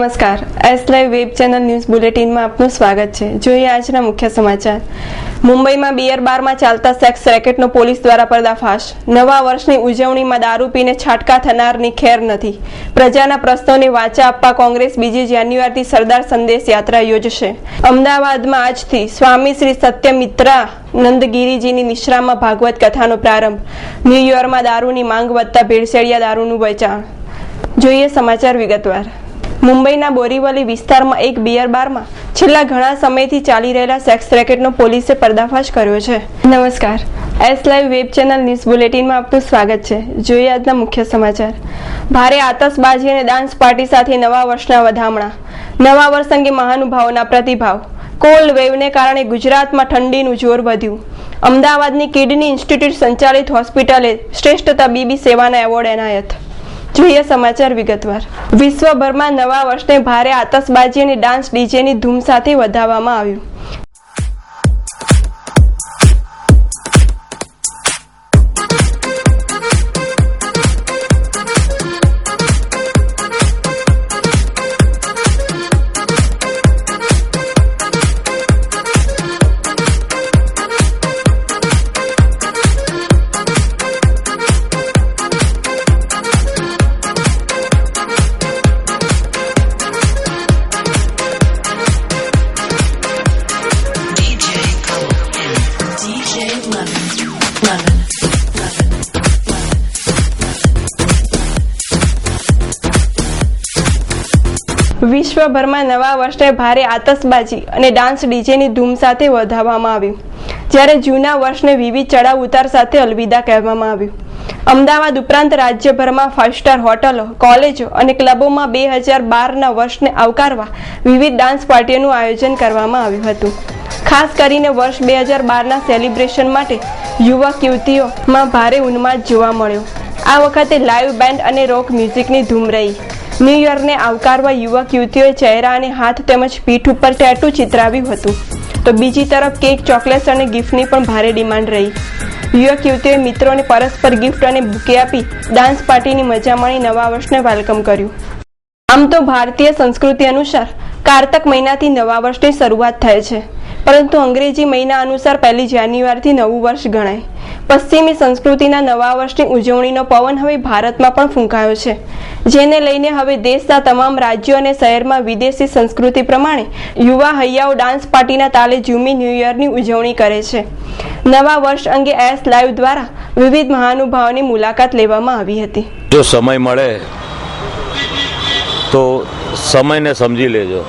નમસ્કાર. S live web channel news બુલેટિનમાં આપનું સ્વાગત છે. જોઈએ આજના મુખ્ય સમાચાર. મુંબઈમાં બિયર બારમાં ચાલતા સેક્સ રેકેટનો પોલીસ દ્વારા પર્દાફાશ. નવા વર્ષની ઉજવણીમાં દારૂ પીને છાટકા થનારની ખેર નથી. પ્રજાના પ્રશ્નોને વાચા આપવા કોંગ્રેસ બીજી જાન્યુઆરીથી સરદાર સંદેશ યાત્રા યોજશે. અમદાવાદમાં આજથી સ્વામી શ્રી સત્યમિત્રા નંદગીરીજીની નિશ્રામાં ભાગવત કથાનો પ્રારંભ. ન્યૂ યોર્કમાં દારૂની માંગ વધતા ભેળસેળિયા દારૂનું વેચાણ. જોઈએ સમાચાર વિગતવાર. મુંબઈના બોરીવલી વિસ્તારમાં એક બિયર બારમાં છેલ્લા ઘણા સમયથી ચાલી રહેલા સેક્સ રેકેટનો પોલીસે પર્દાફાશ કર્યો છે. નમસ્કાર. S live web channel news બુલેટિનમાં આપનું સ્વાગત છે. જોઈએ આજના મુખ્ય સમાચાર. ભારે આતશબાજી અને ડાન્સ પાર્ટી સાથે નવા વર્ષના વધામણા. નવા વર્ષ અંગે મહાનુભાવોના પ્રતિભાવ. કોલ્ડ વેવને કારણે ગુજરાતમાં ઠંડીનું જોર વધ્યું. અમદાવાદની કિડની ઇન્સ્ટિટ્યૂટ સંચાલિત હોસ્પિટલે શ્રેષ્ઠ તબીબી સેવાના એવોર્ડ એનાયત. જોઈએ સમાચાર વિગતવાર. વિશ્વભરમાં નવા વર્ષને ભારે આતશબાજી અને ડાન્સ ડીજેની ધૂમ સાથે વધાવવામાં આવ્યું. વિશ્વભરમાં નવા વર્ષને ભારે આતશબાજી અને ડાન્સ ડીજેની ધૂમ સાથે વધાવવામાં આવ્યું જ્યારે જૂના વર્ષને વિવિધ ચડાવ ઉતાર સાથે અલવિદા કહેવામાં આવ્યું. અમદાવાદ ઉપરાંત રાજ્યભરમાં ફાઇવ સ્ટાર હોટલો કોલેજો અને ક્લબોમાં બે હજાર બારના વર્ષને આવકારવા વિવિધ ડાન્સ પાર્ટીઓનું આયોજન કરવામાં આવ્યું હતું. ખાસ કરીને વર્ષ બે હજાર બારના સેલિબ્રેશન માટે યુવક યુવતીઓમાં ભારે ઉન્માદ જોવા મળ્યો. આ વખતે લાઇવ બેન્ડ અને રોક મ્યુઝિકની ધૂમ રહી. ન્યૂ યરને આવકારવા યુવક, યુવતીઓએ ચહેરા અને હાથ તેમજ પીઠ ઉપર ટેટુ ચિતરાવ્યું હતું. તો બીજી તરફ કેક ચોકલેટ્સ અને ગિફ્ટની પણ ભારે ડિમાન્ડ રહી. યુવક, યુવતીઓએ મિત્રોને પરસ્પર ગિફ્ટ અને બુકે આપી ડાન્સ પાર્ટીની મજા માણી નવા વર્ષને વેલકમ કર્યું. આમ તો ભારતીય સંસ્કૃતિ અનુસાર કારતક મહિનાથી નવા વર્ષની શરૂઆત થાય છે. પરંતુ અંગ્રેજી મહિના અનુસાર પહેલી જાન્યુઆરીથી નવું વર્ષ ગણાય. પશ્ચિમી સંસ્કૃતિના નવા વર્ષની ઉજવણીનો પવન હવે ભારતમાં પણ ફૂંકાયો છે. જેને લઈને હવે દેશના તમામ રાજ્યો અને શહેરમાં વિદેશી સંસ્કૃતિ પ્રમાણે યુવા હૈયાઓ ડાન્સ પાર્ટીના તાલે ઝૂમી ન્યૂ યરની ઉજવણી કરે છે. નવા વર્ષ અંગે એસ લાઈવ દ્વારા વિવિધ મહાનુભાવોની મુલાકાત લેવામાં આવી હતી. જો સમય મળે તો સમયને સમજી લેજો.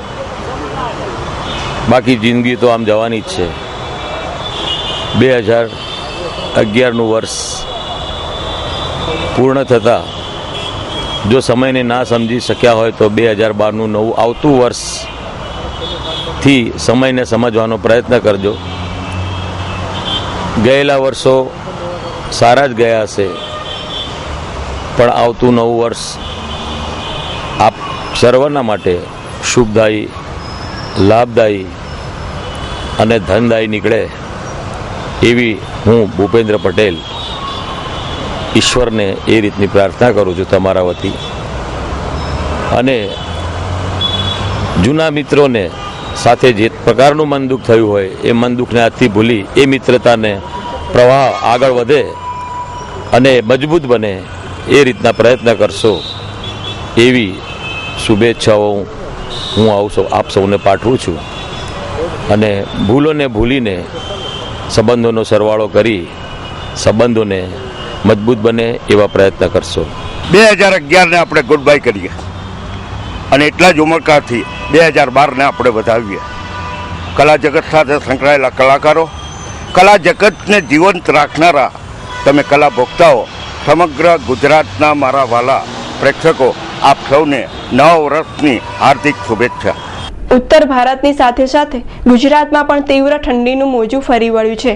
બાકી જિંદગી તો આમ જવાની જ છે. બે હજાર અગિયારનું વર્ષ પૂર્ણ થતાં જો સમયને ના સમજી શક્યા હોય તો બે હજાર બારનું નવું આવતું વર્ષથી સમયને સમજવાનો પ્રયત્ન કરજો. ગયેલા વર્ષો સારા જ ગયા હશે, પણ આવતું નવું વર્ષ આપ સર્વના માટે શુભદાયી, લાભદાયી અને ધનદાયી નીકળે એવી હું ભૂપેન્દ્ર પટેલ ઈશ્વરને એ રીતની પ્રાર્થના કરું છું તમારા વતી. અને જૂના મિત્રોને સાથે જે પ્રકારનું મન દુઃખ થયું હોય, એ મન દુઃખને આજથી ભૂલી, એ મિત્રતાને પ્રવાહ આગળ વધે અને મજબૂત બને, એ રીતના પ્રયત્ન કરશો. એવી શુભેચ્છાઓ હું આવું સૌ, આપ સૌને પાઠવું છું. અને ભૂલોને ભૂલીને સંબંધોનો સરવાળો કરી સંબંધોને મજબૂત બને એવા પ્રયત્ન કરશો. બે હજાર અગિયારને આપણે ગુડ બાય કરીએ. અને એટલા જ ઉમળકાથી બે હજાર બારને આપણે વધાવીએ. કલા જગત સાથે સંકળાયેલા કલાકારો, કલા જગતને જીવંત રાખનારા તમે કલા ભોગતાઓ, સમગ્ર ગુજરાતના મારા વાલા પ્રેક્ષકો, આપ સૌને નવ વર્ષની હાર્દિક શુભેચ્છા. ઉત્તર ભારતની સાથે સાથે ગુજરાતમાં પણ તીવ્ર ઠંડીનું મોજું ફરી વળ્યું છે.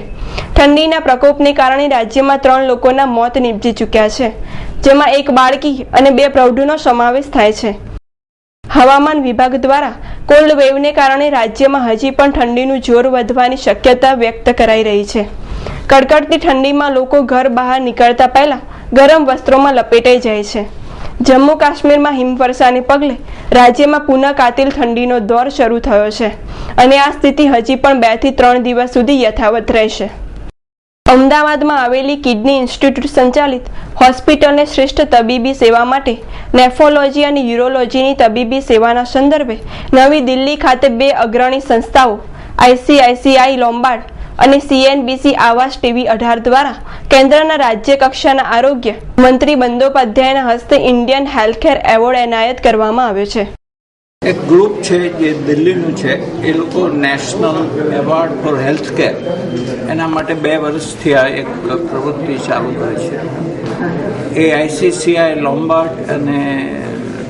ઠંડીના પ્રકોપને કારણે રાજ્યમાં ત્રણ લોકોના મોત નીપજી ચૂક્યા છે, જેમાં એક બાળકી અને બે પ્રૌઢનો સમાવેશ થાય છે. હવામાન વિભાગ દ્વારા કોલ્ડ વેવને કારણે રાજ્યમાં હજી પણ ઠંડીનું જોર વધવાની શક્યતા વ્યક્ત કરાઈ રહી છે. કડકડતી ઠંડીમાં લોકો ઘર બહાર નીકળતા પહેલા ગરમ વસ્ત્રોમાં લપેટાઈ જાય છે. જમ્મુ કાશ્મીરમાં હિમવર્ષાને પગલે રાજ્યમાં પુનઃ કાતિલ ઠંડીનો દોર શરૂ થયો છે અને આ સ્થિતિ હજી પણ બેથી ત્રણ દિવસ સુધી યથાવત રહેશે. અમદાવાદમાં આવેલી કિડની ઇન્સ્ટિટ્યૂટ સંચાલિત હોસ્પિટલને શ્રેષ્ઠ તબીબી સેવા માટે નેફ્રોલોજી અને યુરોલોજીની તબીબી સેવાના સંદર્ભે નવી દિલ્હી ખાતે બે અગ્રણી સંસ્થાઓ આઈસીઆઈસીઆઈ, લોમ્બાર્ડ અને સીએનબીસી આવાસ ટીવી અઢાર દ્વારા કેન્દ્રના રાજ્ય કક્ષાના આરોગ્ય મંત્રી બંદોપાધ્યાયના હસ્તે ઇન્ડિયન હેલ્થકેર એવોર્ડ એનાયત કરવામાં આવ્યો છે. એક ગ્રુપ છે જે દિલ્હીનું છે, એ લોકો national award for health care એના માટે બે વર્ષથી આ એક પ્રવૃત્તિ ચાલુ કરી છે. એ આઈસીસીઆઈ લોમ્બાર્ડ અને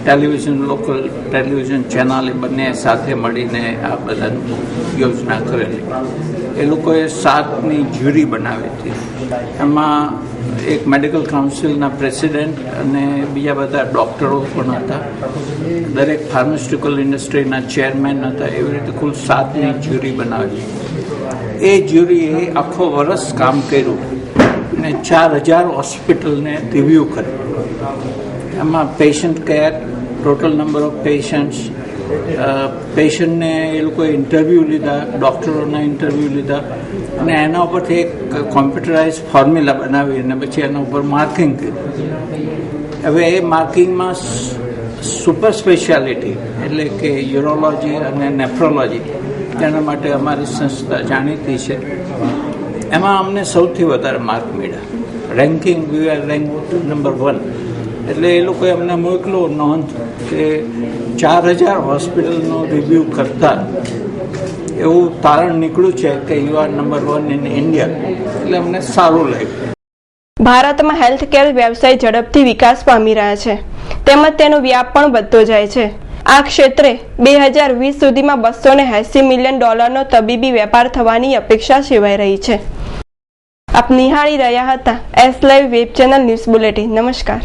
ટેલિવિઝન, લોકલ ટેલિવિઝન ચેનલ એ બંને સાથે મળીને આ બધાની યોજના કરેલી. એ લોકોએ સાતની જ્યુરી બનાવી હતી. એમાં એક મેડિકલ કાઉન્સિલના પ્રેસિડેન્ટ અને બીજા બધા ડૉક્ટરો પણ હતા. દરેક ફાર્માસ્યુટિકલ ઇન્ડસ્ટ્રીના ચેરમેન હતા. એવી રીતે કુલ સાતની જ્યુરી બનાવેલી. એ જ્યુરીએ આખો વરસ કામ કર્યું અને ચાર હજાર હોસ્પિટલને રિવ્યૂ કર્યું. એમાં patient care total number of patients પેશન્ટને એ લોકોએ ઇન્ટરવ્યૂ લીધા ડૉક્ટરોના ઇન્ટરવ્યૂ લીધા. અને એના ઉપરથી એક કોમ્પ્યુટરાઇઝ ફોર્મ્યુલા બનાવી અને પછી એના ઉપર માર્કિંગ કર્યું. હવે એ માર્કિંગમાં સુપર સ્પેશિયાલિટી એટલે કે યુરોલોજી અને નેફ્રોલોજી તેના માટે અમારી સંસ્થા જાણીતી છે. એમાં અમને સૌથી વધારે માર્ક મળ્યા. Ranking we are rank number one એટલે એ લોકોએ અમને મોકલો નોંધ કે ચાર હજાર હોસ્પિટલનો રિવ્યૂ કરતા. એવું તારણ નીકળ્યું છે કે you are number one in India એટલે અમને સારું લાગ્યું. ભારતમાં હેલ્થકેર વ્યવસાય ઝડપથી વિકાસ પામી રહ્યા છે. તેમજ તેનો વ્યાપ પણ વધતો જાય છે. આ ક્ષેત્રે બે હજાર વીસ સુધીમાં બસો ને એસી મિલિયન ડોલરનો તબીબી વેપાર થવાની અપેક્ષા સેવાઈ રહી છે. આપ નિહાળી રહ્યા હતા S live web channel news bulletin. નમસ્કાર.